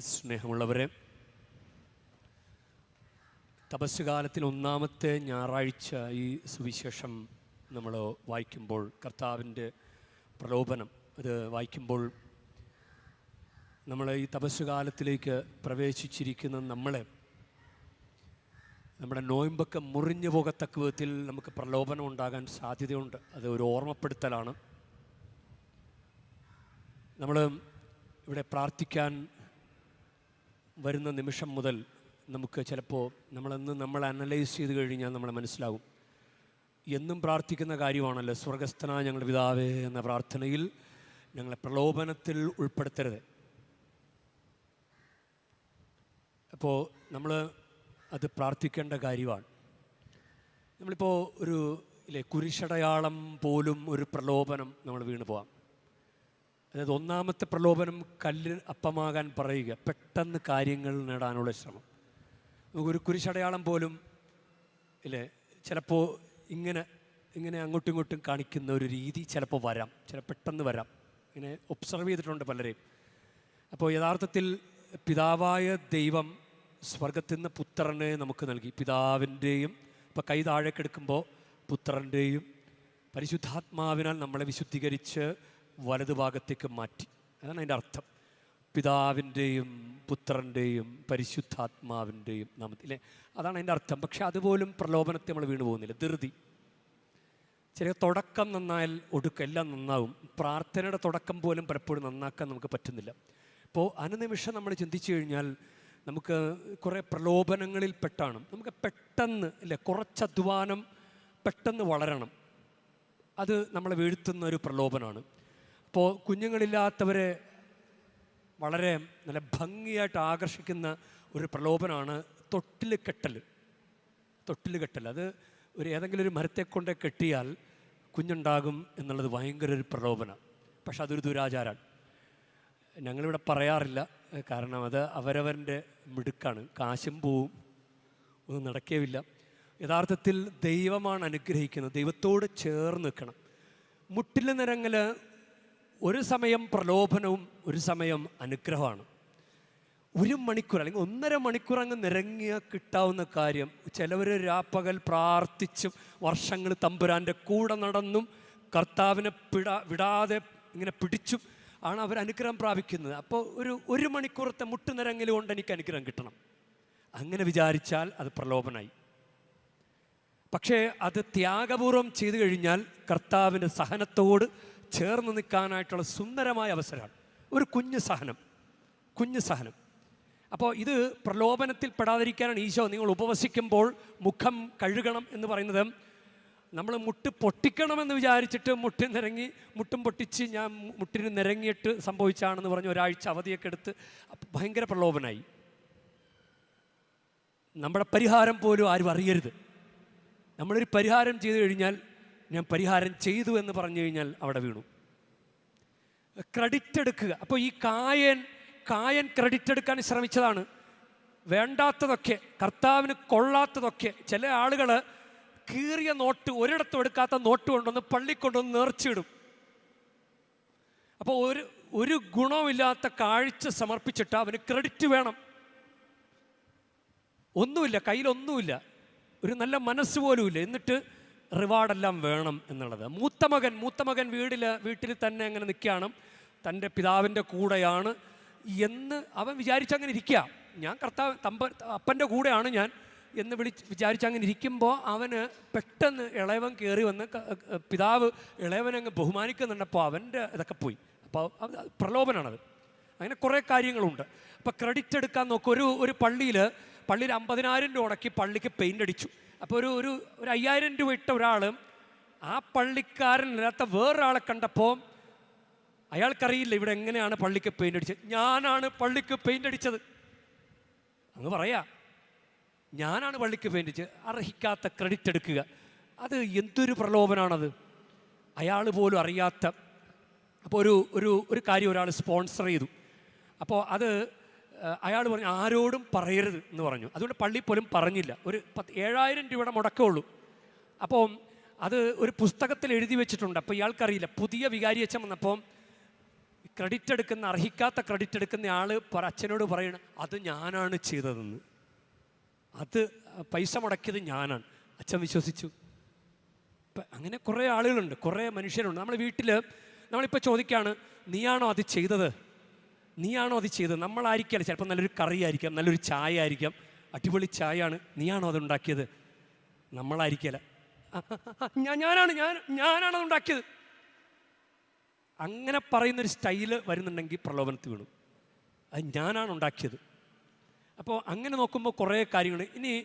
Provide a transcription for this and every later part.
സ്നേഹമുള്ളവരെ തപസ്സുകാലത്തിൽ ഒന്നാമത്തെ ഞായറാഴ്ച ഈ സുവിശേഷം നമ്മൾ വായിക്കുമ്പോൾ കർത്താവിന്റെ പ്രലോഭനം അത് വായിക്കുമ്പോൾ നമ്മൾ ഈ തപസ്സുകാലത്തിലേക്ക് പ്രവേശിച്ചിരിക്കുന്ന നമ്മളെ നമ്മുടെ നോയമ്പൊക്കെ മുറിഞ്ഞു പോകത്തക്ക വിധത്തിൽ നമുക്ക് പ്രലോഭനം ഉണ്ടാകാൻ സാധ്യതയുണ്ട്. അത് ഒരു ഓർമ്മപ്പെടുത്തലാണ്. നമ്മൾ ഇവിടെ പ്രാർത്ഥിക്കാൻ വരുന്ന നിമിഷം മുതൽ നമുക്ക് ചിലപ്പോൾ നമ്മളെന്ന് നമ്മൾ അനലൈസ് ചെയ്ത് കഴിഞ്ഞാൽ നമ്മളെ മനസ്സിലാകും. എന്നും പ്രാർത്ഥിക്കുന്ന കാര്യമാണല്ലോ സ്വർഗസ്ഥന ഞങ്ങളുടെ പിതാവേ എന്ന പ്രാർത്ഥനയിൽ ഞങ്ങളെ പ്രലോഭനത്തിൽ ഉൾപ്പെടുത്തരുത്. അപ്പോൾ നമ്മൾ അത് പ്രാർത്ഥിക്കേണ്ട കാര്യമാണ്. നമ്മളിപ്പോൾ ഒരു ഇല്ലേ കുരിശടയാളം പോലും ഒരു പ്രലോഭനം നമ്മൾ വീണ് പോവാം. അതായത് ഒന്നാമത്തെ പ്രലോഭനം കല്ല് അപ്പമാകാൻ പറയുക പെട്ടെന്ന് കാര്യങ്ങൾ നേടാനുള്ള ശ്രമം. നമുക്കൊരു കുരിശടയാളം പോലും ഇല്ലേ ചിലപ്പോൾ ഇങ്ങനെ ഇങ്ങനെ അങ്ങോട്ടും ഇങ്ങോട്ടും കാണിക്കുന്ന ഒരു രീതി ചിലപ്പോൾ വരാം ചില പെട്ടെന്ന് വരാം. ഇങ്ങനെ ഒബ്സർവ് ചെയ്തിട്ടുണ്ട് പലരെയും. അപ്പോൾ യഥാർത്ഥത്തിൽ പിതാവായ ദൈവം സ്വർഗത്തിൽ നിന്ന് പുത്രനെ നമുക്ക് നൽകി. പിതാവിന്റെയും ഇപ്പോൾ കൈ താഴേക്കെടുക്കുമ്പോൾ പുത്രന്റെയും പരിശുദ്ധാത്മാവിനാൽ നമ്മളെ വിശുദ്ധീകരിച്ച് വലതുഭാഗത്തേക്ക് മാറ്റി. അതാണ് അതിന്റെ അർത്ഥം. പിതാവിന്റെയും പുത്രന്റെയും പരിശുദ്ധാത്മാവിന്റെയും നാമത്തിലെ അതാണ് അതിന്റെ അർത്ഥം. പക്ഷെ അതുപോലും പ്രലോഭനത്തെ നമ്മൾ വീണു പോകുന്നില്ല. ധൃതി. ചില തുടക്കം നന്നായാൽ ഒടുക്കം എല്ലാം നന്നാവും. പ്രാർത്ഥനയുടെ തുടക്കം പോലും പലപ്പോഴും നന്നാക്കാൻ നമുക്ക് പറ്റുന്നില്ല. അപ്പോൾ അനുനിമിഷം നമ്മൾ ചിന്തിച്ചു കഴിഞ്ഞാൽ നമുക്ക് കുറേ പ്രലോഭനങ്ങളിൽ പെട്ടാണ്. നമുക്ക് പെട്ടെന്ന് അല്ലേ കുറച്ച് അധ്വാനം പെട്ടെന്ന് വളരണം. അത് നമ്മളെ വീഴ്ത്തുന്ന ഒരു പ്രലോഭനമാണ്. അപ്പോൾ കുഞ്ഞുങ്ങളില്ലാത്തവരെ വളരെ നല്ല ഭംഗിയായിട്ട് ആകർഷിക്കുന്ന ഒരു പ്രലോഭനമാണ് തൊട്ടിൽ കെട്ടൽ. തൊട്ടിൽ കെട്ടൽ. അത് ഒരു ഏതെങ്കിലും ഒരു മരത്തെ കൊണ്ട് കെട്ടിയാൽ കുഞ്ഞുണ്ടാകും എന്നുള്ളത് ഭയങ്കര ഒരു പ്രലോഭനം. പക്ഷെ അതൊരു ദുരാചാരമാണ് ഞങ്ങളിവിടെ പറയാറില്ല കാരണം അത് അവരവന്റെ മിടുക്കാണ്. കാശും പോവും ഒന്നും നടക്കേവില്ല. യഥാർത്ഥത്തിൽ ദൈവമാണ് അനുഗ്രഹിക്കുന്നത്. ദൈവത്തോട് ചേർന്ന് നിൽക്കണം. മുട്ടിൽ നിരങ്ങൽ ഒരു സമയം പ്രലോഭനവും ഒരു സമയം അനുഗ്രഹമാണ്. ഒരു മണിക്കൂർ അല്ലെങ്കിൽ ഒന്നര മണിക്കൂർ അങ്ങ് നിരങ്ങിയ കിട്ടാവുന്ന കാര്യം ചിലവർ രാപ്പകൽ പ്രാർത്ഥിച്ചും വർഷങ്ങൾ തമ്പുരാന്റെ കൂടെ നടന്നും കർത്താവിനെ പിടാ വിടാതെ ഇങ്ങനെ പിടിച്ചും ആണ് അവർ അനുഗ്രഹം പ്രാപിക്കുന്നത്. അപ്പോൾ ഒരു ഒരു മണിക്കൂറത്തെ മുട്ടുനിരങ്ങൽ കൊണ്ട് എനിക്ക് അനുഗ്രഹം കിട്ടണം. അങ്ങനെ വിചാരിച്ചാൽ അത് പ്രലോഭനായി. പക്ഷേ അത് ത്യാഗപൂർവം ചെയ്തു കഴിഞ്ഞാൽ കർത്താവിന്റെ സഹനത്തോട് ചേർന്ന് നിൽക്കാനായിട്ടുള്ള സുന്ദരമായ അവസരമാണ്. ഒരു കുഞ്ഞു സഹനം. കുഞ്ഞു സഹനം. അപ്പോൾ ഇത് പ്രലോഭനത്തിൽ പെടാതിരിക്കാനാണ് ഈശോ നിങ്ങൾ ഉപവസിക്കുമ്പോൾ മുഖം കഴുകണം എന്ന് പറയുന്നത്. നമ്മൾ മുട്ട് പൊട്ടിക്കണമെന്ന് വിചാരിച്ചിട്ട് മുട്ടി നിരങ്ങി മുട്ടും പൊട്ടിച്ച് ഞാൻ മുട്ടിന് നിരങ്ങിയിട്ട് സംഭവിച്ചാണെന്ന് പറഞ്ഞ് ഒരാഴ്ച അവധിയൊക്കെ എടുത്ത് ഭയങ്കര പ്രലോഭനായി. നമ്മുടെ പരിഹാരം പോലും ആരും അറിയരുത്. നമ്മളൊരു പരിഹാരം ചെയ്തു കഴിഞ്ഞാൽ ഞാൻ പരിഹാരം ചെയ്തു എന്ന് പറഞ്ഞു കഴിഞ്ഞാൽ അവിടെ വീണു. ക്രെഡിറ്റ് എടുക്കുക. അപ്പോൾ ഈ കായൻ കായൻ ക്രെഡിറ്റ് എടുക്കാൻ ശ്രമിച്ചതാണ്. വേണ്ടാത്തതൊക്കെ കർത്താവിന് കൊള്ളാത്തതൊക്കെ ചില ആളുകൾ കീറിയ നോട്ട് ഒരിടത്തും എടുക്കാത്ത നോട്ട് കൊണ്ടുവന്ന് പള്ളി കൊണ്ടുവന്ന് നേർച്ചിടും അപ്പോൾ ഒരു ഒരു ഗുണമില്ലാത്ത കാഴ്ച സമർപ്പിച്ചിട്ട് അവന് ക്രെഡിറ്റ് വേണം. ഒന്നുമില്ല കയ്യിലൊന്നുമില്ല. ഒരു നല്ല മനസ്സ് പോലുമില്ല. എന്നിട്ട് റിവാർഡെല്ലാം വേണം എന്നുള്ളത്. മൂത്ത മകൻ മൂത്ത മകൻ വീട്ടിൽ വീട്ടിൽ തന്നെ അങ്ങനെ നിൽക്കുകയാണ്. തന്റെ പിതാവിന്റെ കൂടെയാണ് എന്ന് അവൻ വിചാരിച്ചങ്ങനെ ഇരിക്കുക. ഞാൻ കർത്താവ് തമ്പ അപ്പന്റെ കൂടെയാണ് ഞാൻ എന്ന് വിളിച്ച് വിചാരിച്ചങ്ങനെ ഇരിക്കുമ്പോൾ അവന് പെട്ടെന്ന് ഇളയവൻ കയറി വന്ന് പിതാവ് ഇളയവനങ്ങ് ബഹുമാനിക്കുന്നുണ്ടപ്പോൾ അവന്റെ ഇതൊക്കെ പോയി. അപ്പോൾ പ്രലോഭനാണത്. അങ്ങനെ കുറേ കാര്യങ്ങളുണ്ട്. അപ്പോൾ ക്രെഡിറ്റ് എടുക്കാൻ നോക്കും ഒരു ഒരു പള്ളിയിൽ പള്ളിയിൽ അമ്പതിനായിരം രൂപ മുടക്കി പള്ളിക്ക് പെയിന്റ് അടിച്ചു. അപ്പോൾ ഒരു ഒരു ഒരു അയ്യായിരം രൂപ ഇട്ട ഒരാൾ ആ പള്ളിക്കാരനില്ലാത്ത വേറൊരാളെ കണ്ടപ്പോൾ അയാൾക്കറിയില്ല ഇവിടെ എങ്ങനെയാണ് പള്ളിക്ക് പെയിന്റ് അടിച്ചത്. ഞാനാണ് പള്ളിക്ക് പെയിന്റ് അടിച്ചത്. അങ്ങ് പറയാ ഞാനാണ് പള്ളിക്ക് പെയിന്റ് അടിച്ചത്. അർഹിക്കാത്ത ക്രെഡിറ്റ് എടുക്കുക. അത് എന്തൊരു പ്രലോഭനാണത്. അയാൾ പോലും അറിയാത്ത അപ്പോൾ ഒരു ഒരു ഒരു കാര്യം ഒരാൾ സ്പോൺസർ ചെയ്തു. അപ്പോൾ അത് അയാൾ പറഞ്ഞു ആരോടും പറയരുത് എന്ന് പറഞ്ഞു. അതുകൊണ്ട് പള്ളി പോലും പറഞ്ഞില്ല. ഒരു പത്ത് ഏഴായിരം രൂപയുടെ മുടക്കമുള്ളൂ അപ്പോൾ അത് ഒരു പുസ്തകത്തിൽ എഴുതി വെച്ചിട്ടുണ്ട്. അപ്പോൾ ഇയാൾക്കറിയില്ല. പുതിയ വികാരി അച്ഛൻ വന്നപ്പോൾ ക്രെഡിറ്റ് എടുക്കുന്ന അർഹിക്കാത്ത ക്രെഡിറ്റ് എടുക്കുന്ന ആൾ അച്ഛനോട് പറയണം അത് ഞാനാണ് ചെയ്തതെന്ന്. അത് പൈസ മുടക്കിയത് ഞാനാണ്. അച്ഛൻ വിശ്വസിച്ചു. ഇപ്പം അങ്ങനെ കുറേ ആളുകളുണ്ട്. കുറേ മനുഷ്യരുണ്ട്. നമ്മൾ വീട്ടിൽ നമ്മളിപ്പോൾ ചോദിക്കുകയാണ് നീയാണോ അത് ചെയ്തത്? നീയാണോ അത് ചെയ്തത്? നമ്മളായിരിക്കില്ല ചിലപ്പോൾ നല്ലൊരു കറി ആയിരിക്കാം നല്ലൊരു ചായ ആയിരിക്കാം അടിപൊളി ചായയാണ്. നീയാണോ അത് ഉണ്ടാക്കിയത്? നമ്മളായിരിക്കില്ല. "ആ, ആ, ആ, ഞാൻ ഞാനാണ് ഞാൻ ഞാനാണ് അത് ഉണ്ടാക്കിയത്. അങ്ങനെ പറയുന്നൊരു സ്റ്റൈൽ വരുന്നുണ്ടെങ്കിൽ പ്രലോഭനത്തിൽ വീണു. അത് ഞാനാണ് ഉണ്ടാക്കിയത്. അപ്പോൾ അങ്ങനെ നോക്കുമ്പോൾ കുറേ കാര്യങ്ങൾ. ഇനി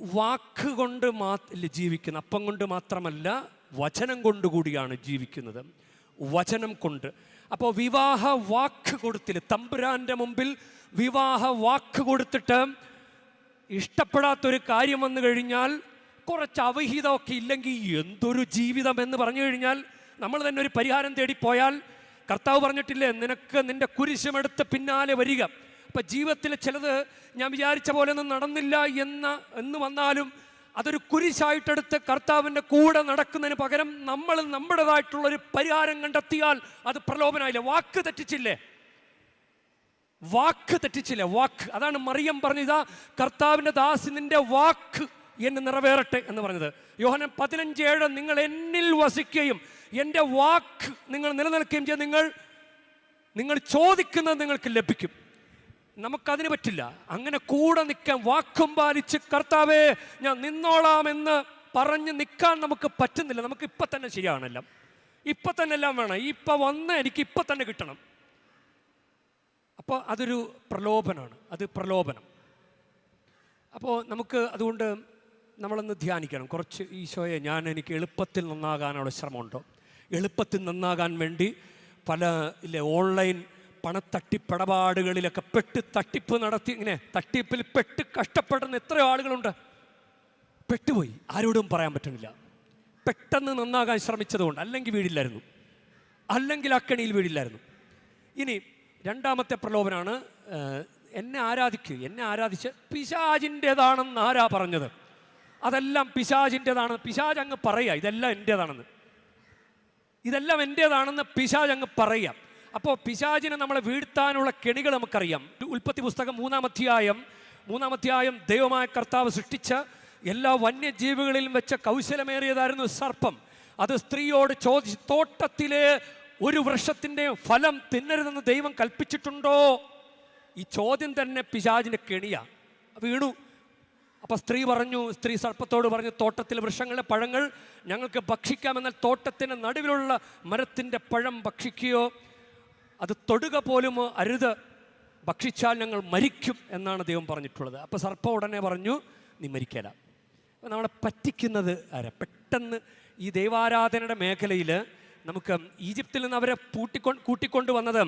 വാക്ക് കൊണ്ട് മാത്രം ജീവിക്കുന്ന അപ്പം കൊണ്ട് മാത്രമല്ല വചനം കൊണ്ടുകൂടിയാണ് ജീവിക്കുന്നത്. വചനം കൊണ്ട്. അപ്പോൾ വിവാഹ വാക്ക് കൊടുത്തില്ല തമ്പുരാന്റെ മുമ്പിൽ വിവാഹ വാക്ക് കൊടുത്തിട്ട് ഇഷ്ടപ്പെടാത്തൊരു കാര്യം വന്നു കഴിഞ്ഞാൽ കുറച്ച് അവഹിതമൊക്കെ ഇല്ലെങ്കിൽ എന്തൊരു ജീവിതം എന്ന് പറഞ്ഞു കഴിഞ്ഞാൽ നമ്മൾ തന്നെ ഒരു പരിഹാരം തേടിപ്പോയാൽ കർത്താവ് പറഞ്ഞിട്ടില്ലേ നിനക്ക് നിന്റെ കുരിശുമെടുത്ത് പിന്നാലെ വരിക. അപ്പം ജീവിതത്തിൽ ചിലത് ഞാൻ വിചാരിച്ച പോലെ ഒന്നും നടന്നില്ല എന്ന എന്ന് വന്നാലും അതൊരു കുരിശായിട്ടെടുത്ത് കർത്താവിന്റെ കൂടെ നടക്കുന്നതിന് പകരം നമ്മൾ നമ്മുടേതായിട്ടുള്ളൊരു പരിഹാരം കണ്ടെത്തിയാൽ അത് പ്രലോഭനമായില്ല വാക്ക് തെറ്റിച്ചില്ലേ? വാക്ക് തെറ്റിച്ചില്ല. വാക്ക്. അതാണ് മറിയം പറഞ്ഞത്. കർത്താവിന്റെ ദാസിനിന്റെ വാക്ക് എന്ന് നിറവേറട്ടെ എന്ന് പറഞ്ഞത്. യോഹനൻ പതിനഞ്ചേഴ് നിങ്ങൾ എന്നിൽ വസിക്കുകയും എന്റെ വാക്ക് നിങ്ങൾ നിലനിൽക്കുകയും ചെയ്ത് നിങ്ങൾ നിങ്ങൾ ചോദിക്കുന്നത് നിങ്ങൾക്ക് ലഭിക്കും. നമുക്കതിന് പറ്റില്ല. അങ്ങനെ കൂടെ നിൽക്കാൻ വാക്കും പാലിച്ച് കർത്താവേ ഞാൻ നിന്നോളാമെന്ന് പറഞ്ഞ് നിൽക്കാൻ നമുക്ക് പറ്റുന്നില്ല. നമുക്ക് ഇപ്പം തന്നെ ശരിയാണെല്ലാം ഇപ്പം തന്നെ എല്ലാം വേണം. ഇപ്പം വന്ന് എനിക്ക് ഇപ്പം തന്നെ കിട്ടണം. അപ്പോൾ അതൊരു പ്രലോഭനമാണ്. അത് പ്രലോഭനം. അപ്പോൾ നമുക്ക് അതുകൊണ്ട് നമ്മളൊന്ന് ധ്യാനിക്കണം. കുറച്ച് ഈശോയെ ഞാൻ എനിക്ക് എളുപ്പത്തിൽ നന്നാകാനുള്ള ശ്രമമുണ്ടോ? എളുപ്പത്തിൽ നന്നാകാൻ വേണ്ടി പല ഇല്ലേ ഓൺലൈൻ പണത്തട്ടിപ്പടപാടുകളിലൊക്കെ പെട്ട് തട്ടിപ്പ് നടത്തി ഇങ്ങനെ തട്ടിപ്പിൽ പെട്ട് കഷ്ടപ്പെടുന്ന എത്രയോ ആളുകളുണ്ട്. പെട്ടുപോയി. ആരോടും പറയാൻ പറ്റുന്നില്ല. പെട്ടെന്ന് നന്നാകാൻ ശ്രമിച്ചതുകൊണ്ട്. അല്ലെങ്കിൽ വീടില്ലായിരുന്നു. അല്ലെങ്കിൽ അക്കണിയിൽ വീടില്ലായിരുന്നു. ഇനി രണ്ടാമത്തെ പ്രലോഭനാണ് എന്നെ ആരാധിക്കുക എന്നെ ആരാധിച്ച് പിശാജിന്റെതാണെന്ന് ആരാ പറഞ്ഞത്? അതെല്ലാം പിശാജിന്റെതാണ് പിശാജ് അങ്ങ് പറയുക. ഇതെല്ലാം എന്റേതാണെന്ന്. ഇതെല്ലാം എന്റേതാണെന്ന് പിശാജ് അങ്ങ് പറയാം അപ്പോൾ പിശാചിനെ നമ്മളെ വീഴ്ത്താനുള്ള കെണികൾ നമുക്കറിയാം. ഉൽപ്പത്തി പുസ്തകം മൂന്നാം അധ്യായം മൂന്നാം അധ്യായം ദൈവമായ കർത്താവ് സൃഷ്ടിച്ച എല്ലാ വന്യജീവികളിലും വെച്ച കൗശലമേറിയതായിരുന്നു സർപ്പം. അത് സ്ത്രീയോട് ചോദിച്ച് തോട്ടത്തിലെ ഒരു വൃക്ഷത്തിന്റെ ഫലം തിന്നരുതെന്ന് ദൈവം കൽപ്പിച്ചിട്ടുണ്ടോ? ഈ ചോദ്യം തന്നെ പിശാചിന്റെ കെണിയാ. വീണു അപ്പോൾ സ്ത്രീ പറഞ്ഞു സ്ത്രീ സർപ്പത്തോട് പറഞ്ഞു തോട്ടത്തിലെ വൃക്ഷങ്ങളുടെ പഴങ്ങൾ ഞങ്ങൾക്ക് ഭക്ഷിക്കാമെന്നാൽ തോട്ടത്തിന്റെ നടുവിലുള്ള മരത്തിന്റെ പഴം ഭക്ഷിക്കുകയോ അത് തൊടുക പോലും അരുത് ഭക്ഷിച്ചാൽ ഞങ്ങൾ മരിക്കും എന്നാണ് ദൈവം പറഞ്ഞിട്ടുള്ളത്. അപ്പോൾ സർപ്പം ഉടനെ പറഞ്ഞു നീ മരിക്കല. അപ്പോൾ നമ്മളെ പറ്റിക്കുന്നത് ആരാ? പെട്ടെന്ന് ഈ ദൈവാരാധനയുടെ മേഖലയിൽ നമുക്ക് ഈജിപ്തിൽ നിന്ന് അവരെ പൂട്ടിക്കൊ കൂട്ടിക്കൊണ്ട് വന്നത്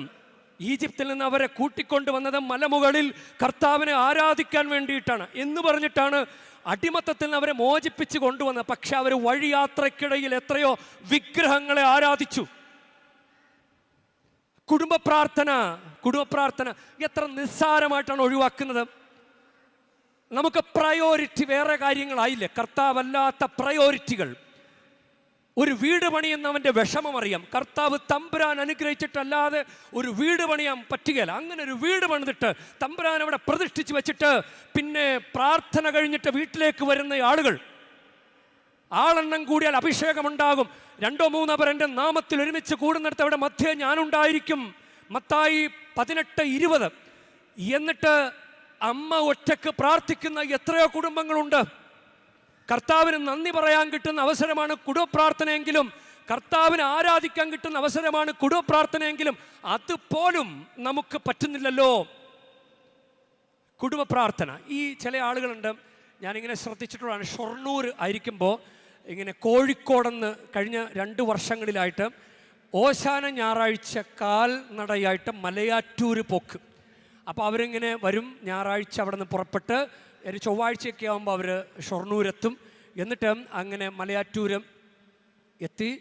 ഈജിപ്തിൽ നിന്ന് അവരെ കൂട്ടിക്കൊണ്ട് വന്നത് മലമുകളിൽ കർത്താവിനെ ആരാധിക്കാൻ വേണ്ടിയിട്ടാണ് എന്ന് പറഞ്ഞിട്ടാണ് അടിമത്തത്തിൽ നിന്ന് അവരെ മോചിപ്പിച്ച് കൊണ്ടുവന്നത്. പക്ഷെ അവർ വഴിയാത്രയ്ക്കിടയിൽ എത്രയോ വിഗ്രഹങ്ങളെ ആരാധിച്ചു. കുടുംബ പ്രാർത്ഥന കുടുംബ പ്രാർത്ഥന എത്ര നിസ്സാരമായിട്ടാണ് ഒഴിവാക്കുന്നത്. നമുക്ക് പ്രയോറിറ്റി വേറെ കാര്യങ്ങളായില്ലേ? കർത്താവല്ലാത്ത പ്രയോറിറ്റികൾ ഒരു വീട് പണിയുന്നവന്റെ വിഷമം അറിയാം. കർത്താവ് തമ്പുരാൻ അനുഗ്രഹിച്ചിട്ടല്ലാതെ ഒരു വീട് പണിയാൻ പറ്റുകയില്ല. അങ്ങനെ ഒരു വീട് പണിതിട്ട് തമ്പുരാൻ അവിടെ പ്രതിഷ്ഠിച്ച് വെച്ചിട്ട് പിന്നെ പ്രാർത്ഥന കഴിഞ്ഞിട്ട് വീട്ടിലേക്ക് വരുന്ന ആളുകൾ ആളെണ്ണം കൂടിയാൽ അഭിഷേകമുണ്ടാകും. രണ്ടോ മൂന്നോ പേർ എന്റെ നാമത്തിൽ ഒരുമിച്ച് കൂടുന്നിടത്ത് അവിടെ മധ്യേ ഞാനുണ്ടായിരിക്കും. മത്തായി പതിനെട്ട് ഇരുപത്. എന്നിട്ട് അമ്മ ഒറ്റയ്ക്ക് പ്രാർത്ഥിക്കുന്ന എത്രയോ കുടുംബങ്ങളുണ്ട്. കർത്താവിന് നന്ദി പറയാൻ കിട്ടുന്ന അവസരമാണ് കുടുംബപ്രാർത്ഥനയെങ്കിലും കർത്താവിനെ ആരാധിക്കാൻ കിട്ടുന്ന അവസരമാണ് കുടുംബപ്രാർത്ഥനയെങ്കിലും അതുപോലും നമുക്ക് പറ്റുന്നില്ലല്ലോ. കുടുംബ പ്രാർത്ഥന ഈ ചില ആളുകളുണ്ട് ഞാനിങ്ങനെ ശ്രദ്ധിച്ചിട്ടുള്ളതാണ്. ഷൊർണൂർ ആയിരിക്കുമ്പോൾ ഇങ്ങനെ കോഴിക്കോടെന്ന് കഴിഞ്ഞ രണ്ട് വർഷങ്ങളിലായിട്ട് ഓശാന ഞായറാഴ്ച കാൽനടയായിട്ട് മലയാറ്റൂർ പോക്ക്. അപ്പോൾ അവരിങ്ങനെ വരും ഞായറാഴ്ച അവിടെ നിന്ന് പുറപ്പെട്ട് ഒരു ചൊവ്വാഴ്ചയൊക്കെ ആകുമ്പോൾ അവർ ഷൊർണൂരെത്തും. എന്നിട്ട് അങ്ങനെ മലയാറ്റൂർ എത്തി.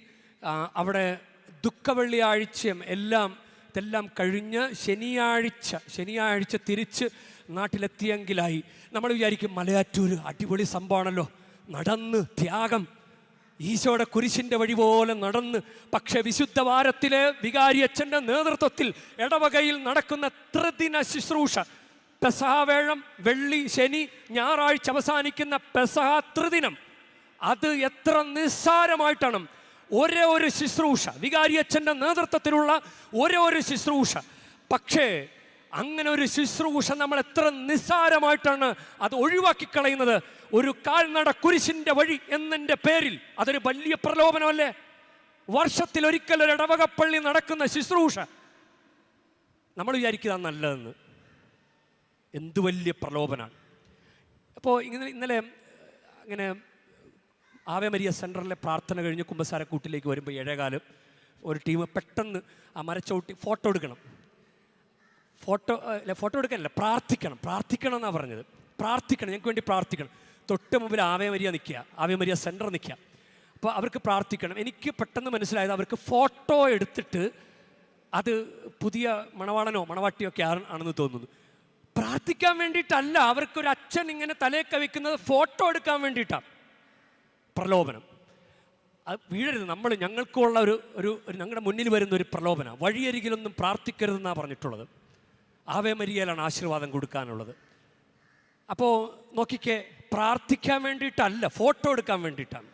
അവിടെ ദുഃഖവെള്ളിയാഴ്ചയും എല്ലാം ഇതെല്ലാം കഴിഞ്ഞ് ശനിയാഴ്ച ശനിയാഴ്ച തിരിച്ച് നാട്ടിലെത്തിയെങ്കിലായി. നമ്മൾ വിചാരിക്കും മലയാറ്റൂർ അടിപൊളി സംഭവമാണല്ലോ. നടന്ന് ത്യാഗം. ഈശോയുടെ കുരിശിന്റെ വഴി പോലെ നടന്ന്. പക്ഷെ വിശുദ്ധ വാരത്തിലെ വികാരി വികാരിയച്ഛന്റെ നേതൃത്വത്തിൽ ഇടവകയിൽ നടക്കുന്ന ത്രിദിന ശുശ്രൂഷ. പെസഹാവേഴം വെള്ളി ശനി ഞായറാഴ്ച അവസാനിക്കുന്ന പെസഹ ത്രിദിനം. അത് എത്ര നിസ്സാരമായിട്ടാണ്. ഒരേ ഒരു ശുശ്രൂഷ. വികാരിയച്ഛന്റെ നേതൃത്വത്തിലുള്ള ഒരേ ഒരു ശുശ്രൂഷ. പക്ഷേ അങ്ങനെ ഒരു ശുശ്രൂഷ നമ്മൾ എത്ര നിസ്സാരമായിട്ടാണ് അത് ഒഴിവാക്കി കളയുന്നത്? ഒരു കാൽനട കുരിശിന്റെ വഴി എന്നതിന്റെ പേരിൽ. അതൊരു വലിയ പ്രലോഭനമല്ലേ? വർഷത്തിൽ ഒരിക്കൽ ഒരു ഇടവകപ്പള്ളി നടക്കുന്ന ശുശ്രൂഷ. നമ്മൾ വിചാരിക്കുക നല്ലതെന്ന്. എന്ത് വലിയ പ്രലോഭനമാണ് അപ്പോൾ ഇങ്ങനെ ഇന്നലെ അങ്ങനെ ആവേമരിയ സെന്ററിലെ പ്രാർത്ഥന കഴിഞ്ഞ് കുമ്പസാരക്കൂട്ടിലേക്ക് വരുമ്പോൾ ഏഴേകാലം ഒരു ടീം പെട്ടെന്ന് ആ മരച്ചവിട്ടി ഫോട്ടോ എടുക്കണം. ഫോട്ടോ അല്ല ഫോട്ടോ എടുക്കാനല്ല പ്രാർത്ഥിക്കണം. പ്രാർത്ഥിക്കണം എന്നാണ് പറഞ്ഞത്. പ്രാർത്ഥിക്കണം ഞങ്ങൾക്ക് വേണ്ടി പ്രാർത്ഥിക്കണം. തൊട്ട് മുമ്പിൽ ആവേ മരിയ നിൽക്കുക. ആവേ മരിയ സെന്റർ നിൽക്കുക. അപ്പോൾ അവർക്ക് പ്രാർത്ഥിക്കണം. എനിക്ക് പെട്ടെന്ന് മനസ്സിലായത് അവർക്ക് ഫോട്ടോ എടുത്തിട്ട് അത് പുതിയ മണവാളനോ മണവാട്ടിയോ ഒക്കെ ആണെന്ന് തോന്നുന്നു. പ്രാർത്ഥിക്കാൻ വേണ്ടിയിട്ടല്ല അവർക്കൊരു അച്ഛൻ ഇങ്ങനെ തലേ കവിക്കുന്നത് ഫോട്ടോ എടുക്കാൻ വേണ്ടിയിട്ടാണ് പ്രലോഭനം. അത് വീഴരുത്. നമ്മൾ ഞങ്ങൾക്കുള്ള ഒരു ഒരു ഞങ്ങളുടെ മുന്നിൽ വരുന്ന ഒരു പ്രലോഭന. വഴിയരികിലൊന്നും പ്രാർത്ഥിക്കരുതെന്നാണ് പറഞ്ഞിട്ടുള്ളത്. ആവേ മരിയയിലാണ് ആശീർവാദം കൊടുക്കാനുള്ളത്. അപ്പോൾ നോക്കിക്കേ പ്രാർത്ഥിക്കാൻ വേണ്ടിയിട്ടല്ല ഫോട്ടോ എടുക്കാൻ വേണ്ടിയിട്ടാണ്.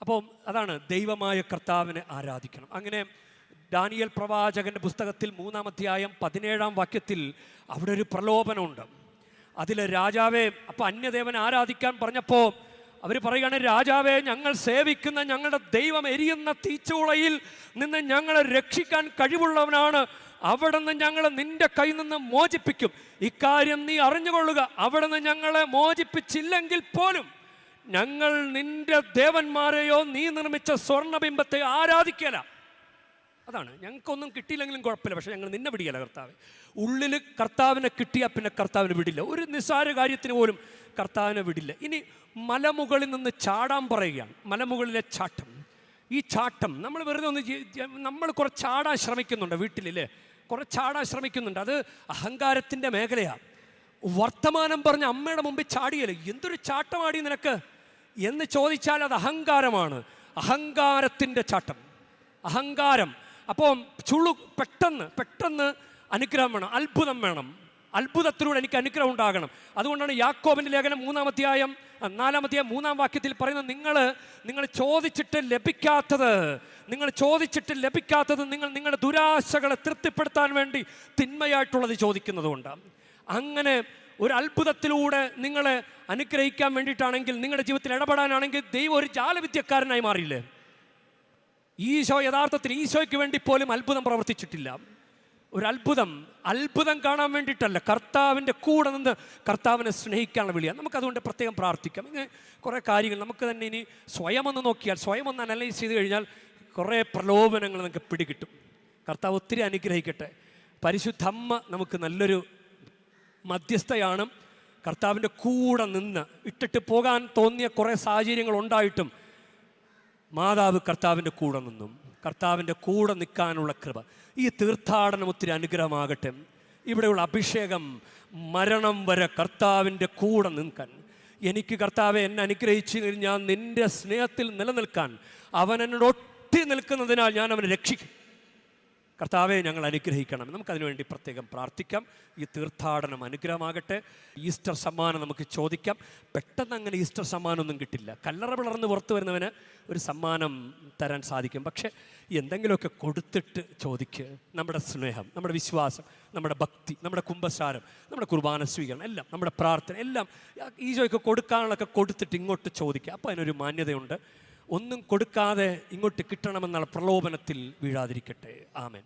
അപ്പോൾ അതാണ് ദൈവമായ കർത്താവിനെ ആരാധിക്കണം. അങ്ങനെ ദാനിയൽ പ്രവാചകന്റെ പുസ്തകത്തിൽ മൂന്നാം അധ്യായം പതിനേഴാം വാക്യത്തിൽ അവിടെ ഒരു പ്രലോഭനമുണ്ട്. അതിൽ രാജാവെ അപ്പോൾ അന്യദേവനെ ആരാധിക്കാൻ പറഞ്ഞപ്പോൾ അവർ പറയുകയാണ് രാജാവെ ഞങ്ങൾ സേവിക്കുന്ന ഞങ്ങളുടെ ദൈവം എരിയുന്ന തീച്ചുളയിൽ നിന്ന് ഞങ്ങളെ രക്ഷിക്കാൻ കഴിവുള്ളവനാണ് അവിടെ നിന്ന് ഞങ്ങളെ നിന്റെ കയ്യിൽ നിന്ന് മോചിപ്പിക്കും. ഇക്കാര്യം നീ അറിഞ്ഞുകൊള്ളുക. അവിടെ നിന്ന് ഞങ്ങളെ മോചിപ്പിച്ചില്ലെങ്കിൽ പോലും ഞങ്ങൾ നിന്റെ ദേവന്മാരെയോ നീ നിർമ്മിച്ച സ്വർണബിംബത്തെ ആരാധിക്കല. അതാണ്. ഞങ്ങൾക്കൊന്നും കിട്ടിയില്ലെങ്കിലും കുഴപ്പമില്ല. പക്ഷെ ഞങ്ങൾ നിന്നെ വിടിയല്ല കർത്താവ്. ഉള്ളിൽ കർത്താവിനെ കിട്ടിയാൽ പിന്നെ കർത്താവിനെ വിടില്ല. ഒരു നിസ്സാര കാര്യത്തിന് പോലും കർത്താവിനെ വിടില്ല. ഇനി മലമുകളിൽ നിന്ന് ചാടാൻ പറയുകയാണ്. മലമുകളിലെ ചാട്ടം. ഈ ചാട്ടം നമ്മൾ വെറുതെ ഒന്ന് നമ്മൾ കുറച്ച് ചാടാൻ ശ്രമിക്കുന്നുണ്ട് വീട്ടിലില്ലേ? കുറേ ചാടാൻ ശ്രമിക്കുന്നുണ്ട്. അത് അഹങ്കാരത്തിന്റെ മേഖലയാണ് വർത്തമാനം പറഞ്ഞ അമ്മയുടെ മുമ്പിൽ ചാടിയല്ലേ? എന്തൊരു ചാട്ടമാടി നിനക്ക്? എന്ന് ചോദിച്ചാൽ അത് അഹങ്കാരമാണ്. അഹങ്കാരത്തിന്റെ ചാട്ടം. അഹങ്കാരം. അപ്പോൾ ചുളു പെട്ടെന്ന് പെട്ടെന്ന് അനുഗ്രഹം വേണം. അത്ഭുതം വേണം. അത്ഭുതത്തിലൂടെ എനിക്ക് അനുഗ്രഹം ഉണ്ടാകണം. അതുകൊണ്ടാണ് യാക്കോബിന്റെ ലേഖനം മൂന്നാമധ്യായം നാലാമധ്യായം മൂന്നാം വാക്യത്തിൽ പറയുന്നത് നിങ്ങൾ നിങ്ങൾ ചോദിച്ചിട്ട് ലഭിക്കാത്തത് നിങ്ങൾ ചോദിച്ചിട്ട് ലഭിക്കാത്തത് നിങ്ങൾ നിങ്ങളുടെ ദുരാശകളെ തൃപ്തിപ്പെടുത്താൻ വേണ്ടി തിന്മയായിട്ടുള്ളത് ചോദിക്കുന്നതുകൊണ്ട്. അങ്ങനെ ഒരു അത്ഭുതത്തിലൂടെ നിങ്ങളെ അനുഗ്രഹിക്കാൻ വേണ്ടിയിട്ടാണെങ്കിൽ നിങ്ങളുടെ ജീവിതത്തിൽ ഇടപെടാനാണെങ്കിൽ ദൈവം ഒരു ജാലവിദ്യക്കാരനായി മാറിയില്ലേ? ഈശോ യഥാർത്ഥത്തിൽ ഈശോയ്ക്ക് വേണ്ടി പോലും അത്ഭുതം പ്രവർത്തിച്ചിട്ടില്ല. ഒരു അത്ഭുതം അത്ഭുതം കാണാൻ വേണ്ടിയിട്ടല്ല. കർത്താവിന്റെ കൂടെ നിന്ന് കർത്താവിനെ സ്നേഹിക്കാനുള്ള വിളിയാണ്. നമുക്കതുകൊണ്ട് പ്രത്യേകം പ്രാർത്ഥിക്കാം. ഇങ്ങനെ കുറേ കാര്യങ്ങൾ നമുക്ക് തന്നെ ഇനി സ്വയം ഒന്ന് നോക്കിയാൽ സ്വയം ഒന്ന് അനലൈസ് ചെയ്ത് കഴിഞ്ഞാൽ കുറേ പ്രലോഭനങ്ങൾ നമുക്ക് പിടികിട്ടും. കർത്താവ് ഒത്തിരി അനുഗ്രഹിക്കട്ടെ. പരിശുദ്ധമ്മ നമുക്ക് നല്ലൊരു മധ്യസ്ഥയാണ്. കർത്താവിന്റെ കൂടെ നിന്ന് ഇട്ടിട്ട് പോകാൻ തോന്നിയ കുറേ സാഹചര്യങ്ങൾ ഉണ്ടായിട്ടും മാതാവ് കർത്താവിന്റെ കൂടെ നിന്നും കർത്താവിന്റെ കൂടെ നിൽക്കാനുള്ള കൃപ. ഈ തീർത്ഥാടനം ഒത്തിരി അനുഗ്രഹമാകട്ടെ. ഇവിടെയുള്ള അഭിഷേകം മരണം വരെ കർത്താവിന്റെ കൂടെ നിൽക്കാൻ. എനിക്ക് കർത്താവെ എന്നെ അനുഗ്രഹിച്ചു കഴിഞ്ഞാൽ നിന്റെ സ്നേഹത്തിൽ നിലനിൽക്കാൻ. അവൻ എന്നോട് ഒട്ടി നിൽക്കുന്നതിനാൽ ഞാൻ അവനെ രക്ഷിക്കും. കർത്താവെ ഞങ്ങൾ അനുഗ്രഹിക്കണം. നമുക്കതിനു വേണ്ടി പ്രത്യേകം പ്രാർത്ഥിക്കാം. ഈ തീർത്ഥാടനം അനുഗ്രഹമാകട്ടെ. ഈസ്റ്റർ സമ്മാനം നമുക്ക് ചോദിക്കാം. പെട്ടെന്ന് അങ്ങനെ ഈസ്റ്റർ സമ്മാനമൊന്നും കിട്ടില്ല. കല്ലറ പിളർന്ന് പുറത്തു വരുന്നവന് ഒരു സമ്മാനം തരാൻ സാധിക്കും. പക്ഷേ എന്തെങ്കിലുമൊക്കെ കൊടുത്തിട്ട് ചോദിക്കുക നമ്മുടെ സ്നേഹം നമ്മുടെ വിശ്വാസം നമ്മുടെ ഭക്തി നമ്മുടെ കുംഭസാരം നമ്മുടെ കുർബാന സ്വീകരണം എല്ലാം നമ്മുടെ പ്രാർത്ഥന എല്ലാം. ഈ ഈശോയ്ക്ക് കൊടുക്കാനുള്ളൊക്കെ കൊടുത്തിട്ട് ഇങ്ങോട്ട് ചോദിക്കുക അപ്പോൾ അതിനൊരു മാന്യതയുണ്ട്. ഒന്നും കൊടുക്കാതെ ഇങ്ങോട്ട് കിട്ടണമെന്നുള്ള പ്രലോഭനത്തിൽ വീഴാതിരിക്കട്ടെ. ആമേൻ.